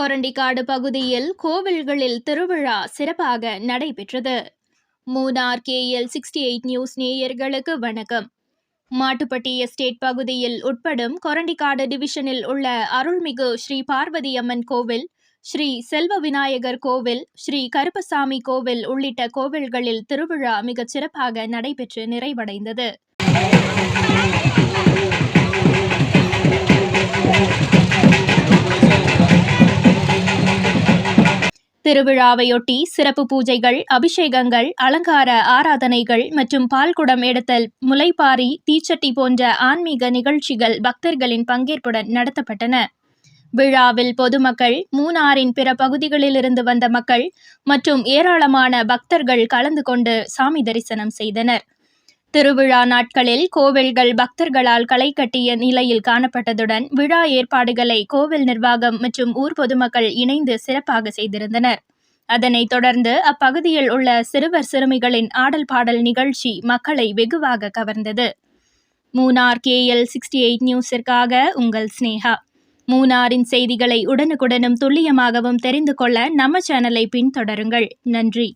கொரண்டிக்காடு பகுதியில் கோவில்களில் திருவிழா சிறப்பாக நடைபெற்றது. Munnar KL sixty eight news நேயர்களுக்கு வணக்கம். மாட்டுப்பட்டி எஸ்டேட் பகுதியில் உட்படும் கொரண்டிக்காடு டிவிஷனில் உள்ள அருள்மிகு ஸ்ரீ பார்வதி அம்மன் கோவில் ஸ்ரீ செல்வ விநாயகர் கோவில் ஸ்ரீ கருப்பசாமி கோவில் உள்ளிட்ட கோவில்களில் திருவிழா மிகச் சிறப்பாக நடைபெற்று நிறைவடைந்தது. திருவிழாவையொட்டி சிறப்பு பூஜைகள் அபிஷேகங்கள் அலங்கார ஆராதனைகள் மற்றும் பால்குடம் எடுத்தல் முளைப்பாரி தீச்சட்டி போன்ற ஆன்மீக நிகழ்ச்சிகள் பக்தர்களின் பங்கேற்புடன் நடத்தப்பட்டன. விழாவில் பொதுமக்கள் மூனாரின் பிற பகுதிகளிலிருந்து வந்த மக்கள் மற்றும் ஏராளமான பக்தர்கள் கலந்து கொண்டு சாமி தரிசனம் செய்தனர். திருவிழா நாட்களில் கோவில்கள் பக்தர்களால் களை கட்டிய நிலையில் காணப்பட்டதுடன் விழா ஏற்பாடுகளை கோவில் நிர்வாகம் மற்றும் ஊர் பொதுமக்கள் இணைந்து சிறப்பாக செய்திருந்தனர். அதனைத் தொடர்ந்து அப்பகுதியில் உள்ள சிறுவர் சிறுமிகளின் ஆடல் பாடல் நிகழ்ச்சி மக்களை வெகுவாக கவர்ந்தது. மூனார் கேஎல் சிக்ஸ்டி எயிட் நியூஸிற்காக உங்கள் ஸ்னேகா. மூனாரின் செய்திகளை உடனுக்குடனும் துல்லியமாகவும் தெரிந்து கொள்ள நம்ம சேனலை பின்தொடருங்கள். நன்றி.